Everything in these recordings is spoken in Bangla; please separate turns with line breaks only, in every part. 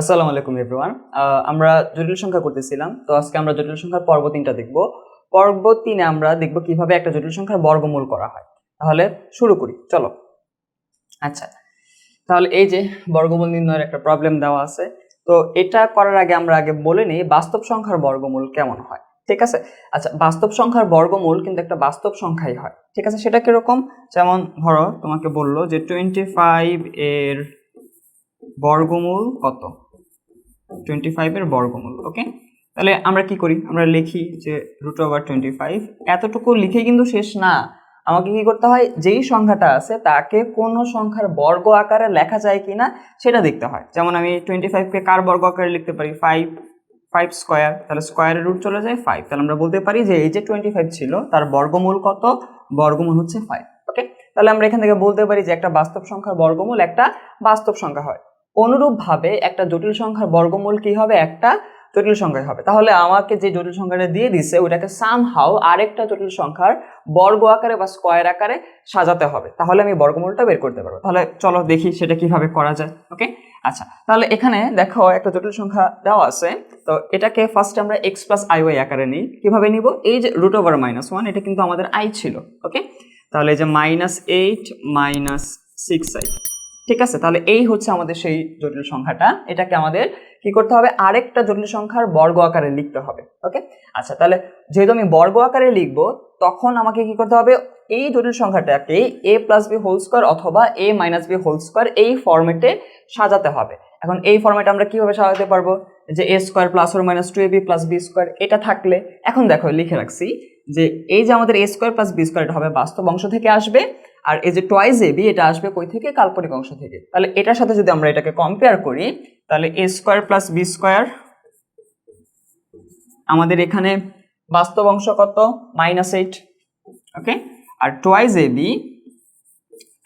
আসসালামু আলাইকুম এভরিওয়ান আমরা জটিল সংখ্যা করতেছিলাম, তো আজকে আমরা জটিল সংখ্যার পর্ব তিনটা দেখব। পর্ব তিনে আমরা দেখব কীভাবে একটা জটিল সংখ্যার বর্গমূল করা হয়। তাহলে শুরু করি, চলো। আচ্ছা তাহলে এই যে বর্গমূল নির্ণয়ের একটা প্রবলেম দেওয়া আছে, তো এটা করার আগে আমরা আগে বলে নিই বাস্তব সংখ্যার বর্গমূল কেমন হয়, ঠিক আছে? আচ্ছা বাস্তব সংখ্যার বর্গমূল কিন্তু একটা বাস্তব সংখ্যাই হয়, ঠিক আছে? সেটা কীরকম? যেমন ধরো, তোমাকে বলল যে টোয়েন্টি ফাইভ এর বর্গমূল কত? টোয়েন্টি ফাইভের বর্গমূল ওকে তাহলে আমরা কি করি? আমরা লিখি যে রুট ওভার টোয়েন্টি ফাইভ এতটুকু লিখে কিন্তু শেষ না। আমাকে কি করতে হয়? যেই সংখ্যাটা আছে, তাকে কোনো সংখ্যার বর্গ আকারে লেখা যায় কি না সেটা দেখতে হয়। যেমন আমি টোয়েন্টি ফাইভকে কার বর্গ আকারে লিখতে পারি? ফাইভ ফাইভ স্কোয়ার তাহলে স্কোয়ারের রুট চলে যায় ফাইভ তাহলে আমরা বলতে পারি যে এই যে টোয়েন্টি ফাইভ ছিল, তার বর্গমূল কত? বর্গমূল হচ্ছে ফাইভ ওকে তাহলে আমরা এখান থেকে বলতে পারি যে একটা বাস্তব সংখ্যার বর্গমূল একটা বাস্তব সংখ্যা হয়। অনুরূপভাবে একটা জটিল সংখ্যার বর্গমূল কি হবে? একটা জটিল সংখ্যা হবে। তাহলে আমাকে যে জটিল সংখ্যাটা দিয়ে দিছে ওটাকে সাম হাউ আরেকটা জটিল সংখ্যার বর্গ আকারে বা স্কোয়ার আকারে সাজাতে হবে। তাহলে আমি বর্গমূলটা বের করতে পারব। তাহলে চলো দেখি সেটা কীভাবে করা যায় ওকে আচ্ছা তাহলে এখানে দেখো একটা জটিল সংখ্যা দেওয়া আছে। তো এটাকে ফার্স্ট আমরা এক্স প্লাস আই ওয়াই আকারে নিই। কীভাবে নিব? এই যে রুট ওভার মাইনাস ওয়ান এটা কিন্তু আমাদের আই ছিল ওকে তাহলে এই যে minus eight minus six i ঠিক আছে? তাহলে এই হচ্ছে আমাদের সেই জটিল সংখ্যাটা। এটাকে আমাদের কি করতে হবে? আরেকটা জটিল সংখ্যার বর্গ আকারে লিখতে হবে ওকে আচ্ছা তাহলে যেহেতু আমি বর্গ আকারে লিখব, তখন আমাকে কি করতে হবে? এই জটিল সংখ্যাটাকে a plus b whole square অথবা a minus b whole square এই ফর্মেটে সাজাতে হবে। এখন এই ফর্মেটে আমরা কীভাবে সাজাতে পারব? যে a square plus or minus two a b plus b square এটা থাকলে, এখন দেখো, লিখে রাখছি যে এই যে আমাদের a square plus b square এটা হবে, বাস্তব অংশ থেকে আসবে। আর এই যে টয়েস এ বি এটা আসবে কই থেকে? কাল্পনিক অংশ থেকে। তাহলে এটার সাথে যদি আমরা এটাকে কম্পেয়ার করি, তাহলে a square plus b square আমাদের এখানে বাস্তব অংশ কত? Minus eight okay R twice a b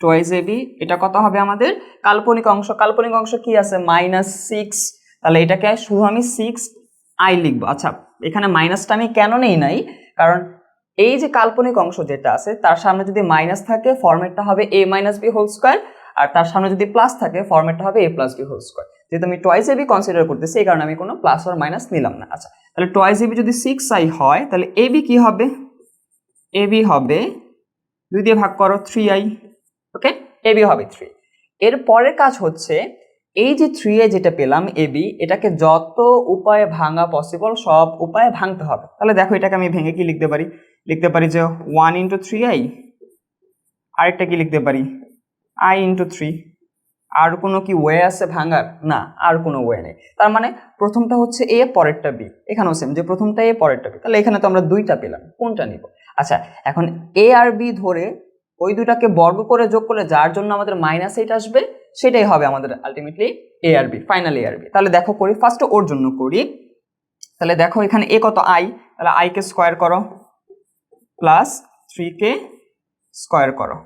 twice a b এটা কত হবে আমাদের? কাল্পনিক অংশ। কাল্পনিক অংশ কি আছে? মাইনাস সিক্স তাহলে এটাকে শুধু আমি সিক্স আই লিখব। আচ্ছা এখানে মাইনাসটা আমি কেন নেই নাই? কারণ এই যে কাল্পনিক অংশ যেটা আছে, তার সামনে যদি মাইনাস থাকে ফর্মেটটা হবে a minus b whole square আর তার সামনে যদি প্লাস থাকে ফর্মেটটা হবে a plus b whole square যেহেতু আমি টয়েস এবি কনসিডার করতেছি, এই কারণে আমি কোনো প্লাস আর মাইনাস নিলাম না। আচ্ছা তাহলে টয়েস এবি যদি সিক্স আই হয়, তাহলে এবি কি হবে? এবি হবে দুই দিয়ে ভাগ করো three i okay a b হবে থ্রি এর পরের কাজ হচ্ছে, এই যে থ্রি এ যেটা পেলাম এবি এটাকে যত উপায়ে ভাঙা পসিবল সব উপায়ে ভাঙতে হবে। তাহলে দেখো এটাকে আমি ভেঙে কি লিখতে পারি? লিখতে পারি যে ওয়ান ইন্টু থ্রি আই আরেকটা কি লিখতে পারি? আই ইন্টু থ্রি আর কোনো কি ওয়ে আছে ভাঙার? না, আর কোনো ওয়ে নেই। তার মানে প্রথমটা হচ্ছে এ পরেরটা বি এখানেও সেম যে প্রথমটা এ পরেরটা বি তাহলে এখানে তো আমরা দুইটা পেলাম, কোনটা নিব? আচ্ছা এখন এ আর বি ধরে ওই দুটাকে বর্গ করে যোগ করলে যার জন্য আমাদের মাইনাস এইট আসবে, সেটাই হবে আমাদের আলটিমেটলি এ আর বি ফাইনাল এ আর বি তাহলে দেখো করি ফার্স্ট ওর জন্য করি। তাহলে দেখো এখানে এ কত আই তাহলে আইকে স্কোয়ার করো। প্লাস থ্রিকে স্কোয়ার করো।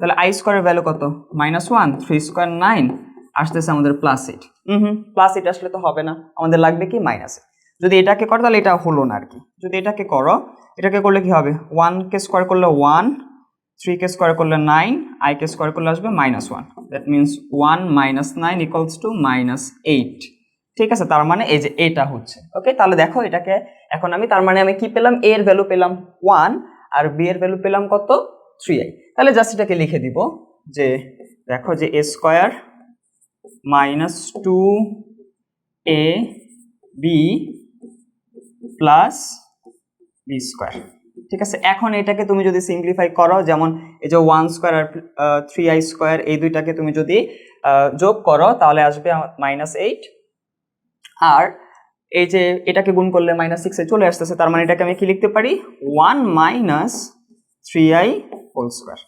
তাহলে আই স্কোয়ারের ভ্যালু কত? Minus one three square nine আসতেছে আমাদের plus eight hmm plus eight আসলে তো হবে না, আমাদের লাগবে কি? মাইনাস যদি এটাকে করো, তাহলে এটা হলো না আর কি যদি এটাকে করো, এটাকে করলে কি হবে? ওয়ানকে স্কোয়ার করলে ওয়ান থ্রিকে স্কোয়ার করলে নাইন আইকে স্কোয়ার করলে আসবে minus one that means one minus nine equals to minus eight ঠিক আছে, তার মানে এই যে এটা হচ্ছে। ওকে তাহলে দেখো এটাকে এখন আমি তার মানে আমি কি পেলাম? এ এর ভ্যালু পেলাম ওয়ান আর বি এর ভ্যালু পেলাম কত? থ্রি আই তাহলে জাস্ট এটাকে লিখে দিব যে, দেখো যে a square minus two a b plus b square ঠিক আছে? এখন এটাকে তুমি যদি সিম্পলিফাই করো, যেমন এই যে ওয়ান স্কোয়ার আর থ্রি আই স্কোয়ার এই দুইটাকে তুমি যদি যোগ করো, তাহলে আসবে মাইনাস এইট আর এই যে এটাকে গুণ করলে মাইনাস সিক্সে চলে আসতেছে, তার মানে এটাকে আমি কি লিখতে পারি? One minus three i whole square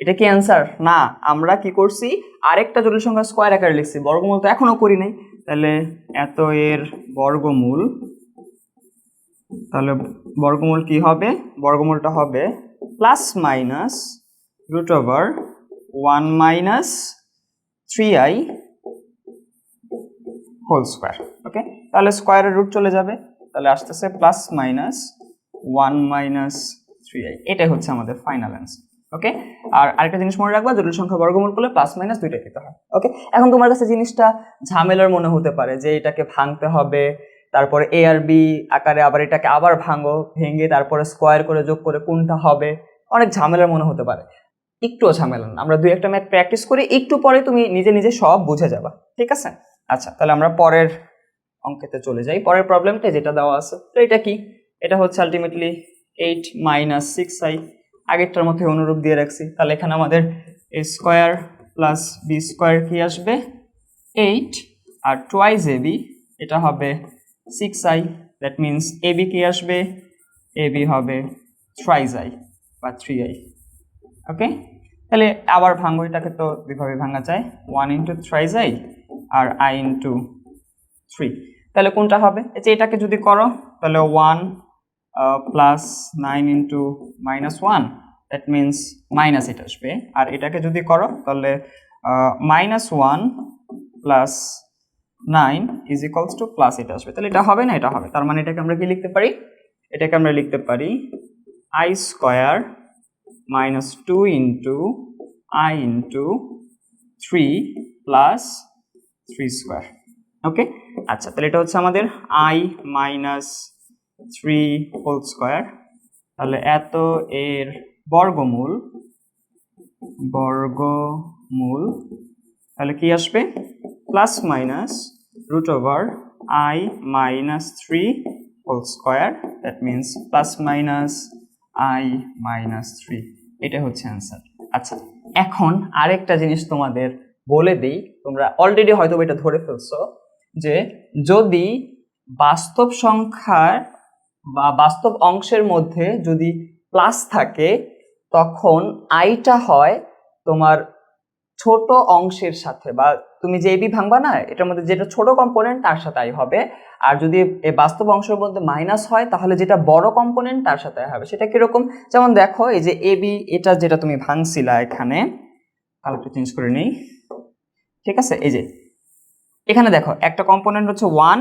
এটা কি অ্যান্সার না, আমরা কি করছি? আরেকটা জটিল সংখ্যা স্কোয়ার আকারে লিখছি, বর্গমূল তো এখনও করি নাই। তাহলে এত এর বর্গমূল, তাহলে বর্গমূল কি হবে? বর্গমূলটা হবে plus minus root over one minus three i whole square okay তাহলে স্কোয়ারের রুট চলে যাবে, তাহলে আসতেছে plus minus one minus three i এটাই হচ্ছে আমাদের ফাইনাল অ্যান্সার ওকে আর আরেকটা জিনিস মনে রাখবা, জটিল সংখ্যা বর্গমূল করলে প্লাস মাইনাস দুইটাই দিতে হয় ওকে এখন তোমার কাছে জিনিসটা ঝামেলার মনে হতে পারে যে এটাকে ভাঙতে হবে, তারপরে এ আর বি আকারে আবার এটাকে আবার ভাঙো, ভেঙে তারপরে স্কোয়ার করে যোগ করে কোনটা হবে, অনেক ঝামেলার মনে হতে পারে, একটুও ঝামেলা না। আমরা দুই একটা ম্যাথ প্র্যাকটিস করি, একটু পরে তুমি নিজে নিজে সব বুঝে যাবা, ঠিক আছে? আচ্ছা তাহলে আমরা পরের অঙ্কেতে চলে যাই। পরের প্রবলেমটা যেটা দেওয়া আছে, তো এটা কি? এটা হচ্ছে ultimately eight minus six i আগেরটার মধ্যে অনুরূপ দিয়ে রাখছি। তাহলে এখানে আমাদের a square plus b square কি আসবে? এইট আর টোয়াইজ এ বি এটা হবে six i that means a b কি আসবে? এ বি হবে থ্রাইজ আই বা থ্রি আই ওকে তাহলে আবার ভাঙবো এটাকে তো দুইভাবে ভাঙা যায়। ওয়ান ইন্টু থ্রাইজ আই আর আই ইন্টু থ্রি তাহলে কোনটা হবে? যে এটাকে যদি করো, তাহলে one plus nine into minus one that means minus এটা আসবে। আর এটাকে যদি করো, তাহলে minus one plus nine is equals to plus এটা আসবে। তাহলে এটা হবে না, এটা হবে। তার মানে এটাকে আমরা কি লিখতে পারি? এটাকে আমরা লিখতে পারি i square minus two into i into three plus three square okay আচ্ছা তাহলে এটা হচ্ছে আমাদের i minus three whole square তাহলে এত এর বর্গমূল বর্গমূল, তাহলে কি আসবে? Plus minus root over i minus three whole square that means plus minus i minus three এটা হচ্ছে অ্যান্সার আচ্ছা এখন আরেকটা জিনিস তোমাদের বলে দিই, তোমরা অলরেডি হয়তো এটা ধরে ফেলছো যে যদি বাস্তব সংখ্যার বা বাস্তব অংশের মধ্যে যদি প্লাস থাকে, তখন আইটা হয় তোমার ছোট অংশের সাথে বা তুমি যে এবি ভাঙবা না, এটার মধ্যে যেটা ছোট কম্পোনেন্ট তার সাথে আই হবে। আর যদি এই বাস্তব অংশের মধ্যে মাইনাস হয়, তাহলে যেটা বড় কম্পোনেন্ট তার সাথে হবে। সেটা কীরকম? যেমন দেখো, এই যে এবি এটা যেটা তুমি ভাঙছিলা এখানে কালারটা চেঞ্জ করে নেই। ঠিক আছে? এই যে, এখানে দেখো, একটা কম্পোনেন্ট হচ্ছে ওয়ান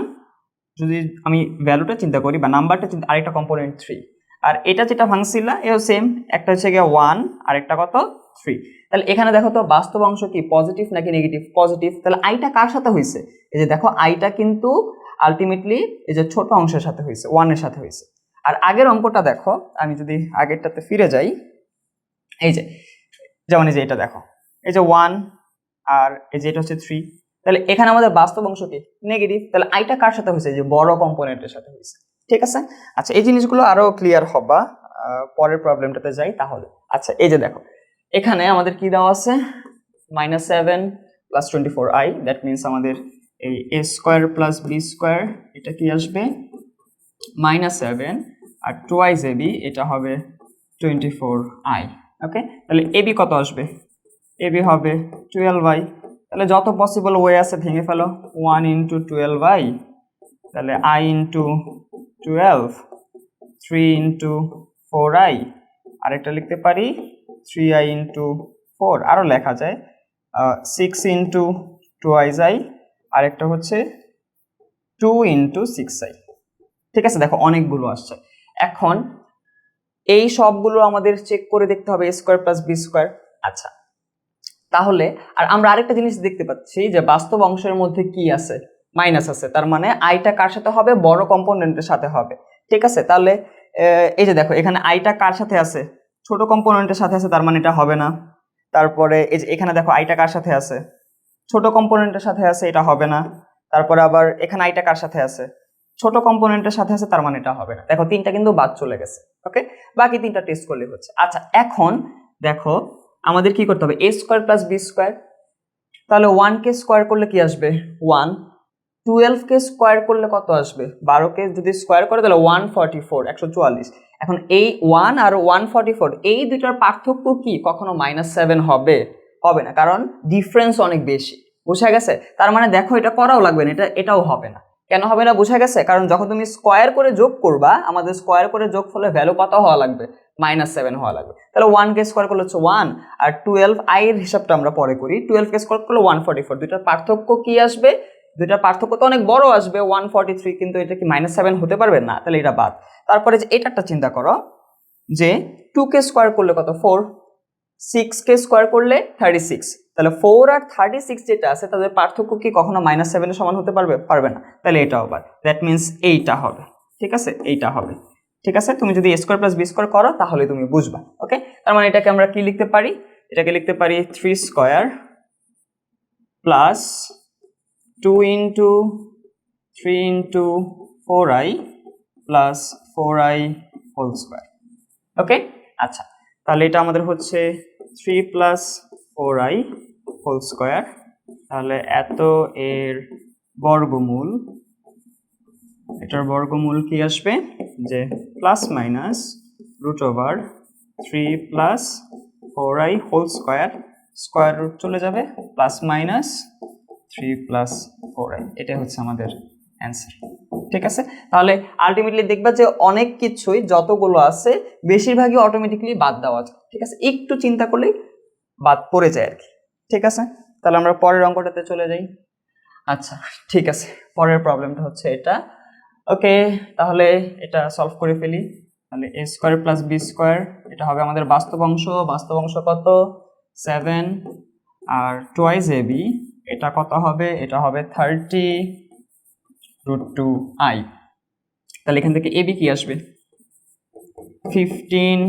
যদি আমি ভ্যালুটা চিন্তা করি বা নাম্বারটা চিন্তা, আরেকটা কম্পোনেন্ট থ্রি আর এটা যেটা ভাঙছিলা এও সেম একটা হচ্ছে গিয়ে ওয়ান আর একটা কত? থ্রি তাহলে এখানে দেখো তো, বাস্তব অংশ কি পজিটিভ নাকি নেগেটিভ পজিটিভ তাহলে আইটা কার সাথে হয়েছে? এই যে দেখো আইটা কিন্তু আলটিমেটলি এই যে ছোট অংশের সাথে হয়েছে ওয়ানের সাথে হয়েছে। আর আগের অঙ্কটা দেখো, আমি যদি আগেরটাতে ফিরে যাই, এই যে, যেমন এই যে এটা দেখো। এই যে ওয়ান আর এই যে এটা হচ্ছে থ্রি তাহলে এখানে আমাদের বাস্তব অংশ কি? নেগেটিভ তাহলে আইটা কার সাথে হয়েছে? যে বড় কম্পোনেন্টের সাথে হয়েছে। ঠিক আছে? আচ্ছা এই জিনিসগুলো আরও ক্লিয়ার হবা পরের প্রবলেমটাতে যাই তাহলে। আচ্ছা এই যে দেখো, এখানে আমাদের কি দেওয়া আছে? Minus seven plus twenty four i that means আমাদের এই a square plus b square এটা কি আসবে? মাইনাস সেভেন আর টোয়াইজ এ বি এটা হবে টোয়েন্টি ফোর আই ওকে তাহলে এ বি কত আসবে? এ বি হবে টুয়েলভ আই তাহলে যত পসিবল ওয়ে আছে ভেঙে ফেলো। ওয়ান ইন্টু টুয়েলভ আই তাহলে i into twelve three into four i আরেকটা লিখতে পারি থ্রি আই ইন্টু ফোর আরও লেখা যায়। সিক্স ইন্টু টুয়াইজ আই আরেকটা হচ্ছে টু ইন্টু সিক্স আই ঠিক আছে, দেখো অনেকগুলো আসছে। এখন এই সবগুলো আমাদের চেক করে দেখতে হবে স্কোয়ার প্লাস বি স্কোয়ার আচ্ছা তাহলে, আর আমরা আরেকটা জিনিস দেখতে পাচ্ছি যে বাস্তব অংশের মধ্যে কি আছে? মাইনাস আছে, তার মানে আইটা কার সাথে হবে? বড় কম্পোনেন্টের সাথে হবে। ঠিক আছে? তাহলে এই যে দেখো, এখানে আইটা কার সাথে আছে? ছোট কম্পোনেন্টের সাথে আছে, তার মানে এটা হবে না। তারপরে, এই যে এখানে দেখো আইটা কার সাথে আছে? ছোট কম্পোনেন্টের সাথে আছে, এটা হবে না। তারপরে আবার, এখানে আইটা কার সাথে আছে? ছোট কম্পোনেন্টের সাথে আছে, তার মানে এটা হবে না। দেখো, তিনটা কিন্তু বাদ চলে গেছে, ওকে? বাকি তিনটা টেস্ট করলে হচ্ছে। আচ্ছা এখন দেখো আমাদের কি করতে হবে? A square plus b square তাহলে ওয়ান কে স্কোয়ার করলে কি আসবে? ওয়ান টুয়েলভ কে স্কোয়ার করলে কত আসবে? বারো কে যদি স্কোয়ার করে, তাহলে ওয়ান ফর্টি ফোর একশো চুয়াল্লিশ। এখন এই ওয়ান আর ওয়ান ফর্টি ফোর এই দুইটার পার্থক্য কি? কখনো মাইনাস সেভেন হবে হবে না, কারণ ডিফারেন্স অনেক বেশি। বোঝা গেছে? তার মানে দেখো, এটা করাও লাগবে না, এটা, এটাও হবে না। কেন হবে না বোঝা গেছে? কারণ যখন তুমি স্কোয়ার করে যোগ করবা, আমাদের স্কোয়ার করে যোগ ফলে ভ্যালু কত হওয়া লাগবে? মাইনাস সেভেন হওয়া লাগবে। তাহলে ওয়ান কে স্কোয়ার করলে হচ্ছে ওয়ান আর টুয়েলভ আই এর হিসাবটা আমরা পরে করি। টুয়েলভ কে স্কোয়ার করলে ওয়ান ফর্টি ফোর দুইটার পার্থক্য কি আসবে? দুইটার পার্থক্য তো অনেক বড় আসবে ওয়ান ফর্টি থ্রি কিন্তু এটা কি মাইনাস সেভেন হতে পারবে? না, তাহলে এটা বাদ। তারপরে যে এটা একটা চিন্তা করো, যে টু কে স্কোয়ার করলে কত? ফোর সিক্স কে স্কোয়ার করলে থার্টি সিক্স তাহলে ফোর আর থার্টি সিক্স যেটা আছে, তাদের পার্থক্য কি কখনো মাইনাস সেভেনের সমান হতে পারবে? পারবে না। তাহলে এটা আবার দ্যাট মিনস এইটা হবে। ঠিক আছে? এইটা হবে। ঠিক আছে? তুমি যদি স্কোয়ার প্লাস বি স্কোয়ার করো, তাহলে তুমি বুঝবা। ওকে তার মানে এটাকে আমরা কি লিখতে পারি? এটাকে লিখতে পারি three square plus two into three into four i plus four i whole square okay আচ্ছা। তাহলে এটা আমাদের হচ্ছে three plus four i whole square, তাহলে এত এর বর্গমূল, এটার বর্গমূল কি আসবে? যে plus minus root over three plus four i whole square square root চলে যাবে plus minus three plus four i এটাই হচ্ছে আমাদের অ্যান্সার ঠিক আছে? তাহলে আলটিমেটলি দেখবা যে অনেক কিছুই যতগুলো আছে, বেশিরভাগই অটোমেটিকলি বাদ দেওয়া যায়, ঠিক আছে? একটু চিন্তা করলেই বাদ পড়ে যায় আর কি। ঠিক আছে? তাহলে আমরা পরের অঙ্কটাতে চলে যাই। আচ্ছা ঠিক আছে। পরের প্রবলেমটা হচ্ছে এটা। ওকে, তাহলে এটা সলভ করে ফেলি। তাহলে A square plus B square এটা হবে আমাদের বাস্তব অংশ। বাস্তব অংশ কত? সেভেন আর টোয়াইজ এ বি এটা কত হবে? এটা হবে থার্টি রুট টু আই তাহলে এখান থেকে এ বি কি আসবে? ফিফটিন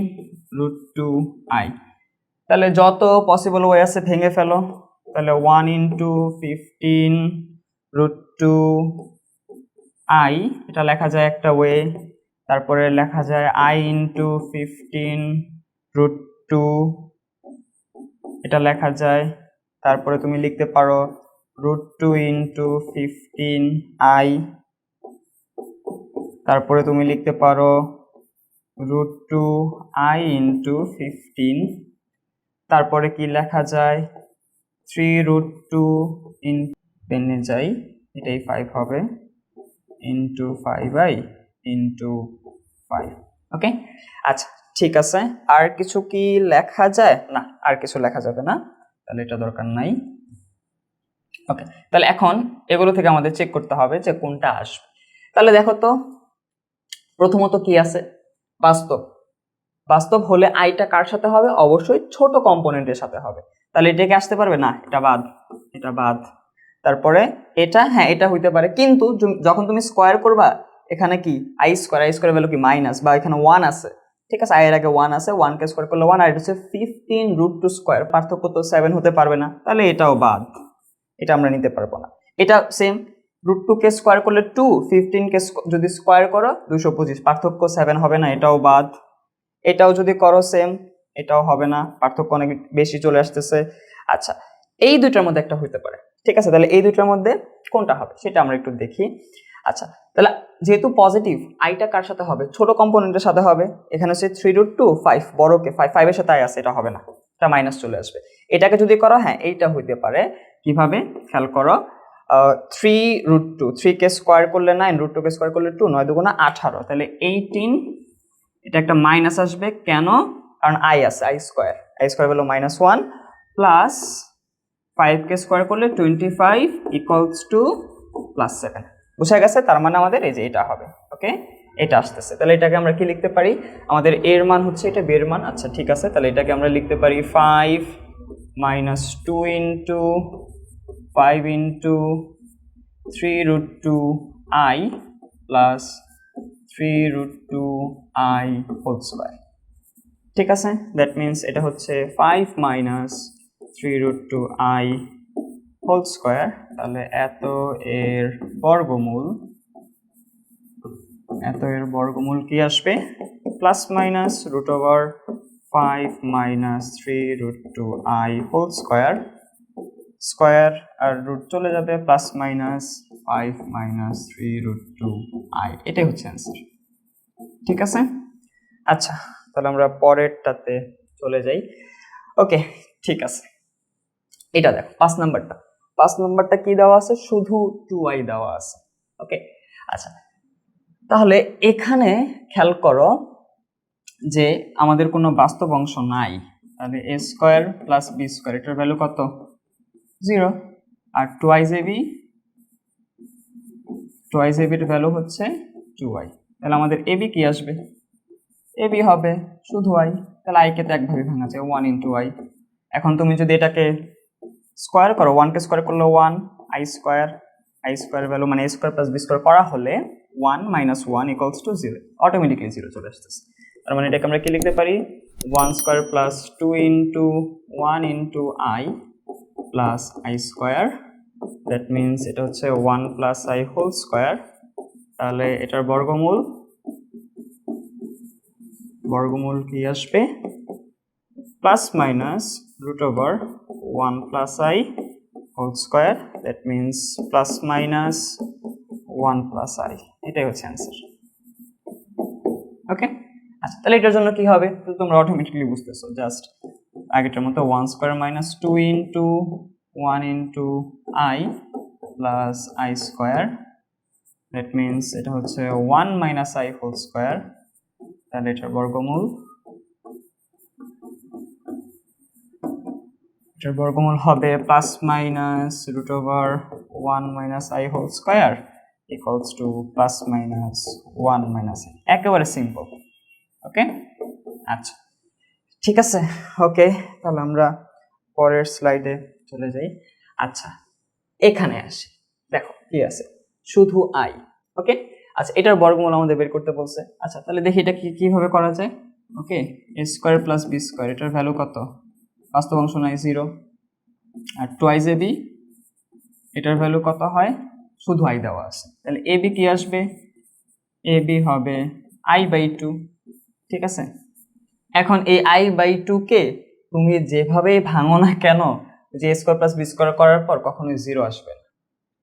রুট টু আই তাহলে যত পসিবল ওয়ে আছে ভেঙে ফেলো। তাহলে one into fifteen root two i এটা লেখা যায় একটা ওয়ে তারপরে লেখা যায় i into fifteen root two এটা লেখা যায়। তারপরে তুমি লিখতে পারো root two into fifteen i তারপরে তুমি লিখতে পারো root two i into fifteen তারপরে কি লেখা যায়? থ্রি রুট টু ইন পেনে যাই, এটাই ফাইভ হবে। Into five i into five okay আচ্ছা ঠিক আছে। আর কিছু কি লেখা যায়? না, আর কিছু লেখা যাবে না। তাহলে এটা দরকার নাই। ওকে তাহলে এখন এগুলো থেকে আমাদের চেক করতে হবে যে কোনটা আসবে। তাহলে দেখো তো, প্রথমত কি আছে? বাস্তব। বাস্তব হলে আইটা কার সাথে হবে? অবশ্যই ছোট কম্পোনেন্টের সাথে হবে। তাহলে এটাকে আসতে পারবে? না, এটা বাদ। এটা বাদ। তারপরে এটা হ্যাঁ এটা হইতে পারে। কিন্তু যখন তুমি স্কোয়ার করবা, এখানে কি? I square i square value কি? মাইনাস বা এখানে ওয়ান আছে। ঠিক আছে? আই এর আগে ওয়ান আছে ওয়ান কে স্কোয়ার করলে ওয়ান আর এটা হচ্ছে ফিফটিন রুট টু স্কোয়ার পার্থক্য তো সেভেন হতে পারবে না। তাহলে এটাও বাদ। এটা আমরা নিতে পারব না। এটা সেম রুট টু কে স্কোয়ার করলে টু ফিফটিন কে যদি স্কোয়ার করো দুশো পঁচিশ। পার্থক্য সেভেন হবে না, এটাও বাদ। এটাও যদি করো সেম এটাও হবে না। পার্থক্য অনেক বেশি চলে আসতেছে। আচ্ছা এই দুইটার মধ্যে একটা হইতে পারে। ঠিক আছে, তাহলে এই দুইটার মধ্যে কোনটা হবে? সেটা আমরা একটু দেখি। আচ্ছা তাহলে যেহেতু পজিটিভ আইটা কার সাথে হবে? ছোট কম্পোনেন্টের সাথে হবে। এখানে হচ্ছে থ্রি রুট টু ফাইভ বড়কে ফাইভ ফাইভের সাথে আই আছে, এটা হবে না। এটা মাইনাস চলে আসবে। এটাকে যদি করো হ্যাঁ এইটা হইতে পারে। কীভাবে? খেয়াল করো থ্রি রুট টু থ্রি কে স্কোয়ার করলে নাইন রুট টু কে স্কোয়ার করলে টু নয় দুগুণা আঠারো। তাহলে এইটিন এটা একটা মাইনাস আসবে, কেন? কারণ আই আছে আই স্কোয়ার আই স্কোয়ার হলো মাইনাস ওয়ান প্লাস ফাইভ কে স্কোয়ার করলে twenty five equals to plus seven বুঝা গেছে? তার মানে আমাদের এই যে এটা হবে ওকে এটা আসতেছে। তাহলে এটাকে আমরা কি লিখতে পারি? আমাদের এর মান হচ্ছে এটা বের মান। আচ্ছা ঠিক আছে, তাহলে এটাকে আমরা লিখতে পারি five minus two into five into three root two i plus three root two i whole square ঠিক আছে? দ্যাট মিন্স এটা হচ্ছে five minus three root two i whole square তাহলে এত এর বর্গমূল, এত এর বর্গমূল কি আসবে? Plus minus root over five minus three root two i whole square square R root চলে যাবে plus minus five minus three root two i এটাই হচ্ছে অ্যান্সার ঠিক আছে? আচ্ছা তাহলে আমরা পরেরটাতে চলে যাই। ওকে ঠিক আছে। এটা দেখো, পাঁচ নাম্বারটা। পাঁচ নাম্বারটা কি দেওয়া আছে? শুধু টু আই দেওয়া আছে। ওকে আচ্ছা তাহলে এখানে খেয়াল করো যে আমাদের কোনো বাস্তব অংশ নাই। তাহলে A square plus B square এটার ভ্যালু কত? জিরো আর টুয়াইজ এবি টুয়াইজ এবির ভ্যালু হচ্ছে টু আই তাহলে আমাদের এবি কি আসবে? এবি হবে শুধু আই তাহলে আইকে তো একভাবে ভাঙা যায় ওয়ান ইন্টু আই এখন তুমি যদি এটাকে স্কোয়ার করো ওয়ানকে স্কোয়ার করলে one i square i square value মানে স্কোয়ার প্লাস বি স্কোয়ার করা হলে one minus one equals to zero automatically zero চলে আসতেছে। তার মানে এটাকে আমরা কি লিখতে পারি? One square plus two into one into i plus i square that means এটা হচ্ছে one plus i whole square তাহলে এটার বর্গমূল বর্গমূল কি আসবে? Plus minus root over one plus i whole square that means plus minus one plus i এটাই হচ্ছে অ্যান্সার ওকে আচ্ছা তাহলে এটার জন্য কি হবে? তোমরা অটোমেটিকলি বুঝতেছো জাস্ট আগেটার মতো one square minus two into one into i plus i square that means এটা হচ্ছে one minus i whole square তাহলে এটার বর্গমূল। এটার বর্গমূল হবে plus minus root over one minus i whole square equals to plus minus one minus একেবারে সিম্পল ওকে আচ্ছা ঠিক আছে ওকে তাহলে আমরা পরের স্লাইডে চলে যাই। আচ্ছা এখানে আসি। দেখো, কি আছে? শুধু আই ওকে আচ্ছা এটার বর্গমূল আমাদের বের করতে বলছে। আচ্ছা তাহলে দেখি এটা কি, কীভাবে করা যায়? Okay a square plus b square এটার ভ্যালু কত? বাস্তব অংশ নাই জিরো আর টোয়াইজ এ বি এটার ভ্যালু কত হয়? শুধু আই দেওয়া আছে। তাহলে এ বি কি আসবে? এ বি হবে আই বাই টু ঠিক আছে? এখন এই আই বাই টু কে তুমি যেভাবেই ভাঙো না কেন যে স্কোয়ার প্লাস বি স্কোয়ার করার পর কখনোই জিরো আসবে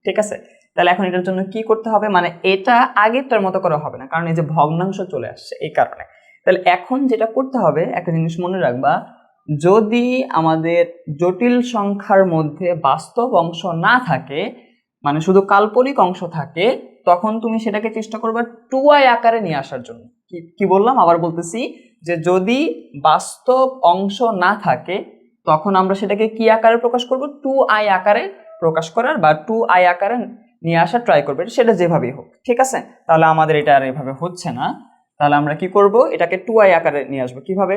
ঠিক আছে? তাহলে এখন এটার জন্য কি করতে হবে? মানে এটা আগেরটার মতো করা হবে না, কারণ এই যে ভগ্নাংশ চলে আসছে এই কারণে। তাহলে এখন যেটা করতে হবে, একটা জিনিস মনে রাখবা, যদি আমাদের জটিল সংখ্যার মধ্যে বাস্তব অংশ না থাকে মানে শুধু কাল্পনিক অংশ থাকে, তখন তুমি সেটাকে চেষ্টা করবে টু আই আকারে নিয়ে আসার জন্য। কি বললাম? আবার বলতেছি যে যদি বাস্তব অংশ না থাকে তখন আমরা সেটাকে কি আকারে প্রকাশ করব? টু আই আকারে প্রকাশ করার বা টু আই আকারে নিয়ে আসার ট্রাই করবে। সেটা যেভাবেই হোক, ঠিক আছে? তাহলে আমাদের এটা আর এভাবে হচ্ছে না। তাহলে আমরা কি করব? এটাকে টু আই আকারে নিয়ে আসব। কীভাবে?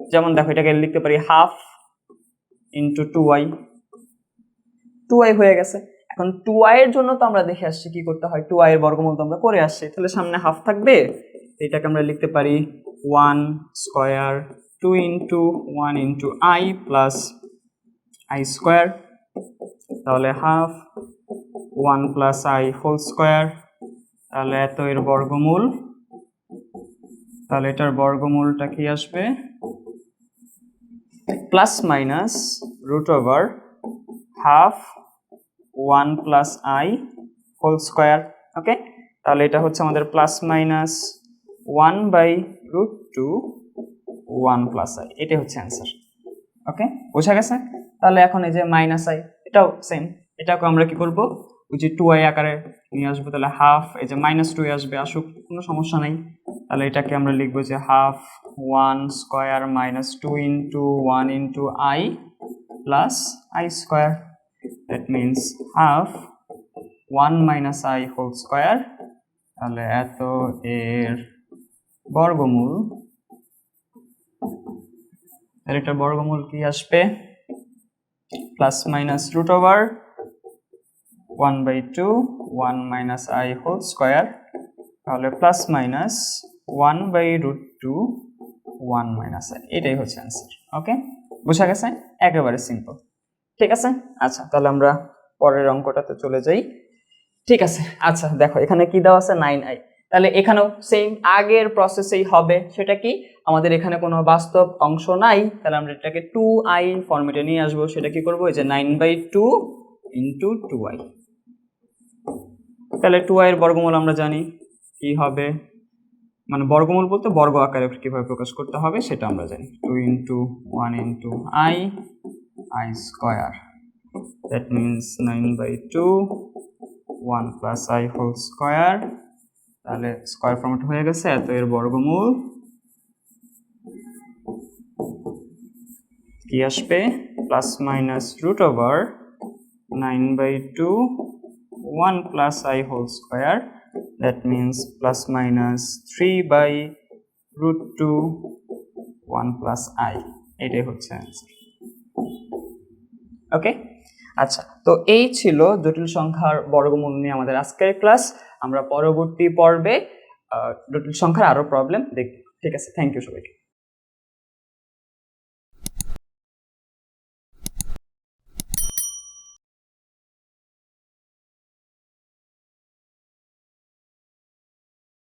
যেমন দেখো, এটাকে লিখতে পারি half into two i two i হয়ে গেছে। এখন টু আই এর জন্য তো আমরা দেখে আসছি কি করতে হয়? টু আই এর বর্গমূল তো আমরা করে আসছি। তাহলে সামনে হাফ থাকবে। এটাকে আমরা লিখতে পারি one square two into one into i plus i square তাহলে half one plus i whole square তাহলে এত এর বর্গমূল। তাহলে এটার বর্গমূলটা কি আসবে? Plus minus root over half one plus i whole square okay তাহলে এটা হচ্ছে আমাদের plus minus one by root two one plus i এটাই হচ্ছে অ্যান্সার ওকে বোঝা গেছে? তাহলে এখন এই যে মাইনাস আই এটাও সেম এটাকে আমরা কি করব? ওই যে টু আই আকারে নিয়ে আসব, তাহলে হাফ এই যে মাইনাস টু আসবে, আসুক, কোনো সমস্যা নেই। তাহলে এটাকে আমরা লিখব যে half one square minus two into one into i plus i square that means half one minus i whole square তাহলে এত এর বর্গমূল তাহলে এটা বর্গমূল কি আসবে? Plus minus root over one by two one minus i whole square তাহলে plus minus one by root two one minus i এটাই হচ্ছে অ্যান্সার ওকে বোঝা গেছে? একেবারে সিম্পল ঠিক আছে? আচ্ছা তাহলে আমরা পরের অঙ্কটাতে চলে যাই, ঠিক আছে? আচ্ছা দেখো, এখানে কি দেওয়া আছে? নাইন আই তাহলে এখানেও সেম আগের প্রসেসেই হবে। সেটা কি? আমাদের এখানে কোনো বাস্তব অংশ নাই। তাহলে আমরা এটাকে টু আই ফর্মেটে নিয়ে আসব। সেটা কি করব? এই যে nine by two into two i তাহলে টু আই এর বর্গমূল আমরা জানি কি হবে? মানে বর্গমূল বলতে বর্গ আকারে কীভাবে প্রকাশ করতে হবে সেটা আমরা জানি। Two into one into i i square that means nine by two one plus i whole square তাহলে স্কোয়ার ফর্মেট হয়ে গেছে, এত এর বর্গমূল। কি আসবে? Plus minus root over nine by two one plus i whole square that means plus minus three by root two one plus i এটাই হচ্ছে অ্যান্সার ওকে আচ্ছা তো এই ছিল জটিল সংখ্যার বর্গমূল নিয়ে আমাদের আজকের ক্লাস আমরা পরবর্তী পর্বে জটিল সংখ্যার আরও প্রবলেম দেখব। ঠিক আছে থ্যাংক ইউ সবাইকে।